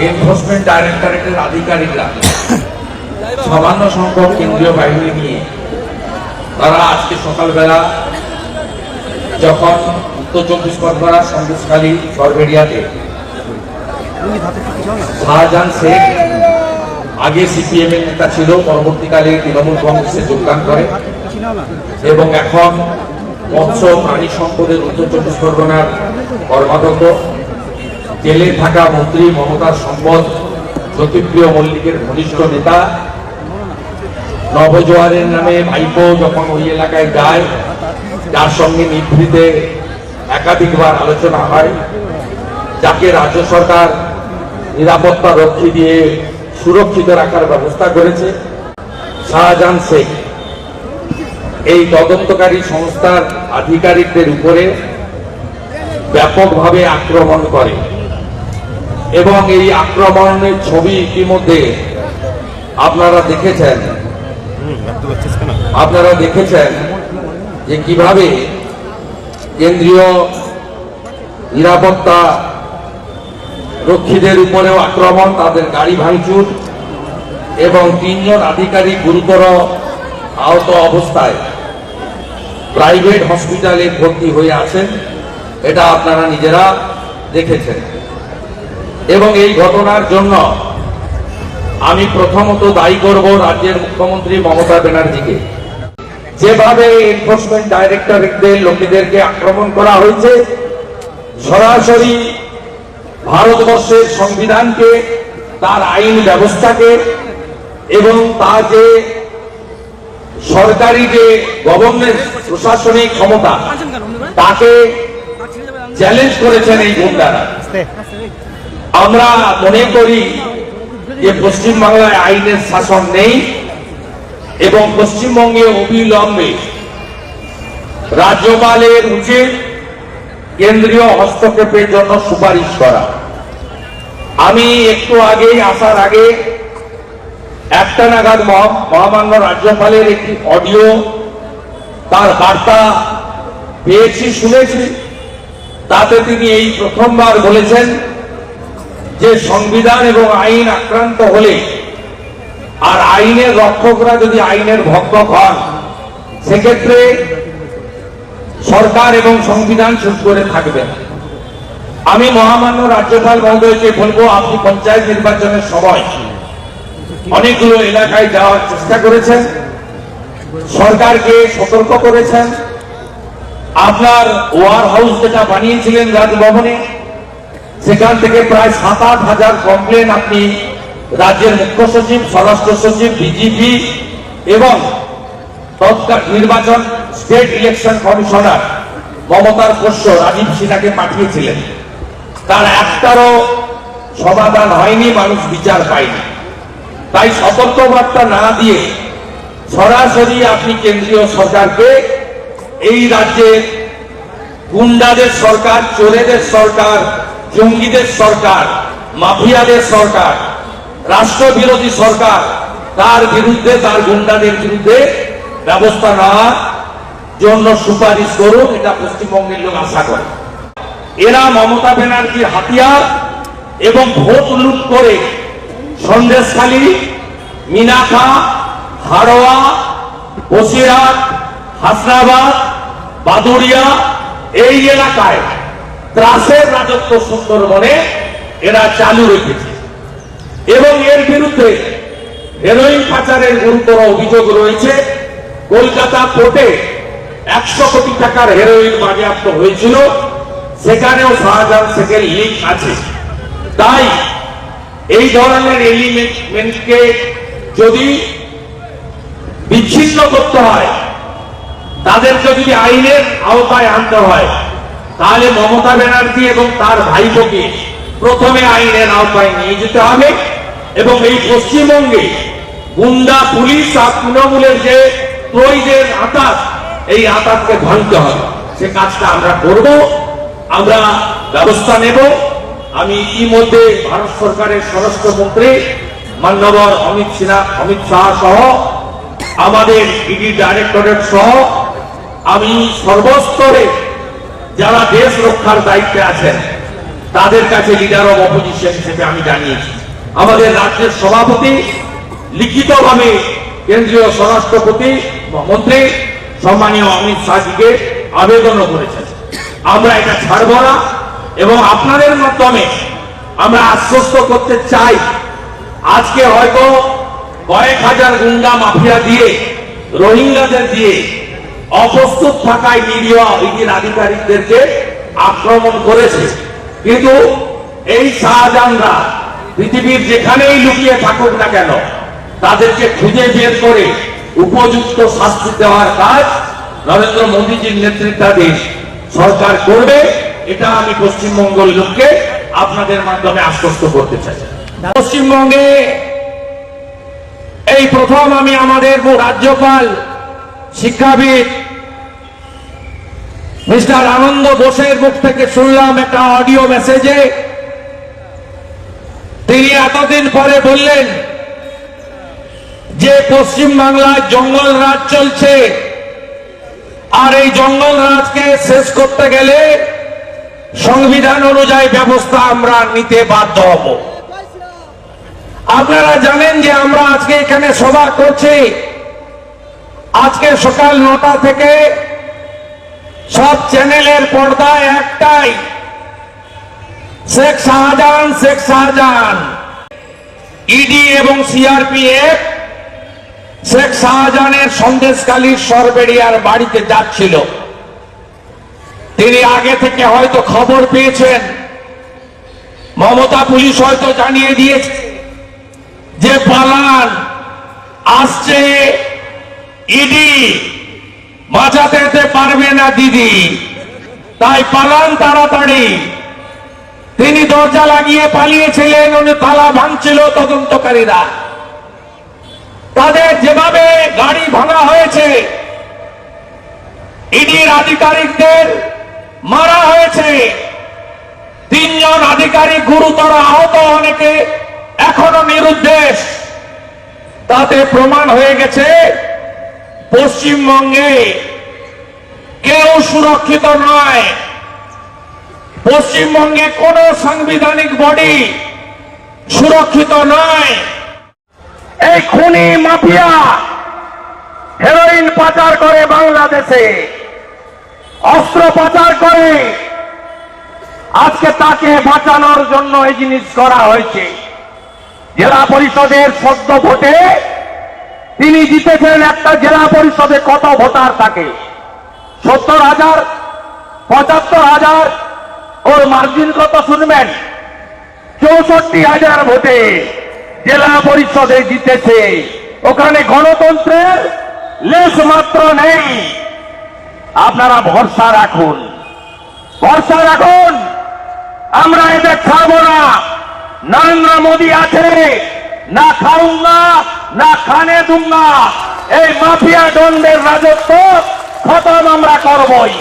Enforcement ডাইরেক্টরেটের আধিকারিকরা সামান্য সংখ্যক কেন্দ্রীয় বাহিনী নিয়ে তারা আজকে সকালবেলা যখন উত্তর চব্বিশ পরগনা সন্দেশখালী সরবেরিয়াতে শাহজাহান শেখ, আগে সিপিএম এর নেতা ছিল, পরবর্তীকালে তৃণমূল কংগ্রেসে যোগদান করে এবং এখন মৎস্য প্রাণী সম্পদের উত্তর চব্বিশ পরগনার কর্মাধ্যক্ষ জেলে থাকা মন্ত্রী মমতা সম্পদ, জ্যোতিপ্রিয় মল্লিকের ঘনিষ্ঠ নেতা, নবজোয়ারের নামে ভাইপো যখন ওই এলাকায় যায়, যার সঙ্গে নিভৃতে একাধিকবার আলোচনা হয়, যাকে রাজ্য সরকার নিরাপত্তা রক্ষী দিয়ে সুরক্ষিত রাখার ব্যবস্থা করেছে। শাহজাহান শেখ, এই তদন্তকারী সংস্থার আধিকারিকদের উপরে ব্যাপকভাবে আক্রমণ করে। এবং এই আক্রমণের ছবি ইতিমধ্যে আপনারা দেখেছেন। আপনারা দেখেছেন যে কীভাবে কেন্দ্রীয় নিরাপত্তা রক্ষীদের উপরেও আক্রমণ তাদের গাড়ি ভাঙচুর এবং তিনজন আধিকারিক গুরুতর আহত অবস্থায় প্রাইভেট হসপিটালে ভর্তি হয়ে আছেন। এটা আপনারা নিজেরা দেখেছেন। এবং এই ঘটনার জন্য আমি প্রথমত দায়ী করব রাজ্যের মুখ্যমন্ত্রী মমতা ব্যানার্জিকে। যেভাবে এনফোর্সমেন্ট ডাইরেক্টরেটদের লোকেদেরকে আক্রমণ করা হয়েছে, সরাসরি ভারতবর্ষের সংবিধানকে, তার আইন ব্যবস্থাকে এবং তা যে সরকারি যে গভর্নমেন্ট প্রশাসনিক ক্ষমতা, তাকে চ্যালেঞ্জ করেছেন এই গুন্ডারা। আমরা মনে করি যে পশ্চিমবাংলায় আইনের শাসন নেই এবং পশ্চিমবঙ্গে অবিলম্বে রাজ্যপালের উচিত কেন্দ্রীয় হস্তক্ষেপের জন্য সুপারিশ করা। আমি একটু আগেই আসার আগে একটা নাগাদ মহা- মহামান্য রাজ্যপালের একটি অডিও তার বার্তা পেয়েছি, শুনেছি। তাতে তিনি এই প্রথমবার বলেছেন যে সংবিধান এবং আইন আক্রান্ত হলে, আর আইনের রক্ষকরা যদি আইনের ভক্ষক হন, সেক্ষেত্রে সরকার এবং সংবিধান চুপ করে থাকবে আমি মহামান্য রাজ্যপাল মহোদয়কে বলব, আপনি পঞ্চায়েত নির্বাচনের সময় অনেকগুলো এলাকায় যাওয়ার চেষ্টা করেছেন, সরকারকে সতর্ক করেছেন। আপনার ওয়ার হাউস যেটা বানিয়েছিলেন রাজভবনে সেখান থেকে প্রায় সাত আট হাজার কমপ্লেন আপনি রাজ্যের মুখ্য সচিব, স্বরাষ্ট্র সচিব ডিজিপি এবং তৎকাল নির্বাচন স্টেট ইলেকশন কমিশনার মমতার পোষ্য রাজীব সিনহাকে পাঠিয়েছিলেন। তার একটারও সমাধান হয়নি, মানুষ বিচার পায়নি। তাই সতর্কবার্তা না দিয়ে সরাসরি আপনি কেন্দ্রীয় সরকারকে এই রাজ্যের গুন্ডাদের সরকার, চোরেদের সরকার জঙ্গিদের সরকার, মাফিয়াদের সরকার, রাষ্ট্রবিরোধী সরকার, তার বিরুদ্ধে, তার গুন্ডাদের বিরুদ্ধে ব্যবস্থা নেওয়ার জন্য সুপারিশ করুন এটা পশ্চিমবঙ্গের লোক আশা করে। এরা মমতা ব্যানার্জির হাতিয়ার এবং ভোট লুট করে সন্দেশখালী মিনাখা হারোয়া বসিরহাট, হাসনাবাদ, বাদুড়িয়া, এই এলাকায় ত্রাসের রাজত্ব সুন্দরবনে এরা চালু রেখেছে। এবং এর বিরুদ্ধে হেরোইন পাচারের গুরুতর অভিযোগ রয়েছে। কলকাতা কোর্টে একশো কোটি টাকার হেরোইন বাজেয়াপ্ত হয়েছিল। সেখানেও শাহজাহান শেখের লিঙ্ক আছে। তাই এই ধরনের এলিমেন্টকে যদি বিচ্ছিন্ন করতে হয়, তাদেরকে যদি আইনের আওতায় আনতে হয় তাহলে মমতা ব্যানার্জি এবং তার ভাইপোকে প্রথমে আইনের আওতায় নিয়ে যেতে হবে এবং এই পশ্চিমবঙ্গে গুন্ডা, পুলিশ আর তৃণমূলের যে প্রয়োজের আতাত, এই আতাতকে ভাঙতে হবে। সে কাজটা আমরা করব, আমরা ব্যবস্থা নেব। আমি ইতিমধ্যে ভারত সরকারের স্বরাষ্ট্রমন্ত্রী মান্যবর অমিত সিনহা, অমিত শাহ সহ, আমাদের ইডি ডাইরেক্টরেট সহ, আমি সর্বস্তরে যারা দেশ রক্ষার দায়িত্বে আছেন, তাদের কাছে লিডার অব অপোজিশন হিসেবে আমি জানিয়েছি। আমাদের রাজ্যের সভাপতি, লিখিতভাবে কেন্দ্রীয় স্বরাষ্ট্রপতি, মন্ত্রী, সম্মানীয় অমিত শাহজিকে আবেদনও করেছেন। আমরা এটা ছাড়ব না এবং আপনাদের মাধ্যমে আমরা আশ্বস্ত করতে চাই, আজকে হয়তো কয়েক হাজার গুন্ডা মাফিয়া দিয়ে, রোহিঙ্গাদের দিয়ে অপ্রস্তুত থাকায় মিডিয়া ইডির আধিকারিকদেরকে আক্রমণ করেছে। কিন্তু এই শাহজাহানরা পৃথিবীর যেখানেই লুকিয়ে থাকুক না কেন, তাদেরকে খুঁজে বের করে উপযুক্ত শাস্তি দেওয়ার কাজ নরেন্দ্র মোদীজির নেতৃত্বাধীন সরকার করবে, এটা আমি পশ্চিমবঙ্গের লোককে আপনাদের মাধ্যমে আশ্বস্ত করতে চাই। পশ্চিমবঙ্গে এই প্রথম আমি আমাদের রাজ্যপাল, শিক্ষাবিদ মিস্টার আনন্দ বোসের মুখ থেকে শুনলাম একটা অডিও মেসেজে। তিনি এতদিন পরে বললেন, যে পশ্চিম বাংলায় জঙ্গল রাজ চলছে, আর এই জঙ্গল রাজকে শেষ করতে গেলে সংবিধান অনুযায়ী ব্যবস্থা আমরা নিতে বাধ্য হব। আপনারা জানেন যে আমরা আজকে এখানে সভা করছি। আজকে সকাল নটা থেকে সব চ্যানেলের পর্দায় একটাই। শেখ শাহজাহান শেখ শাহজাহান। ইডি এবং সিআরপিএফ শেখ শাহজাহানের সন্দেশকালীর সরবেরিয়ার বাড়িতে যাচ্ছিল। তিনি আগে থেকে হয়তো খবর পেয়েছেন। মমতা পুলিশ হয়তো জানিয়ে দিয়েছে যে পালান, আসছে ইডি বাঁচাতে যেতে পারবে না দিদি। তাই পালান তাড়াতাড়ি। তিনি দরজা লাগিয়ে পালিয়েছিলেন, উনি তালা ভাঙছিল তদন্তকারীরা। তাদের যেভাবে গাড়ি ভাঙা হয়েছে, ইডির আধিকারিকদের মারা হয়েছে। তিনজন আধিকারিক গুরুতর আহত, অনেকে এখনও নিরুদ্দেশ। তাতে প্রমাণ হয়ে গেছে পশ্চিমবঙ্গে কেউ সুরক্ষিত নয়। পশ্চিমবঙ্গে কোন সাংবিধানিক বডি সুরক্ষিত নয়। এই খুনি মাফিয়া হেরোইন পাচার করে বাংলাদেশে, অস্ত্র পাচার করে। আজকে তাকে বাঁচানোর জন্য এই জিনিস করা হয়েছে। জেলা পরিষদের সদ্য ভোটে তিনি জিতেছেন একটা জেলা পরিষদে কত ভোটার থাকে? সত্তর হাজার, পঁচাত্তর হাজার, ওর মার্জিন কত শুনবেন? চৌষট্টি হাজার ভোটে জেলা পরিষদে জিতেছে। ওখানে গণতন্ত্রের লেশ মাত্র নেই। আপনারা ভরসা রাখুন। ভরসা রাখুন। আমরা এদের ছাড়বো না। নরেন্দ্র মোদী আছে। না খাউঙ্গা না না খানে দুঙ্গা এই মাফিয়া দণ্ডের রাজত্ব খতম আমরা করবই।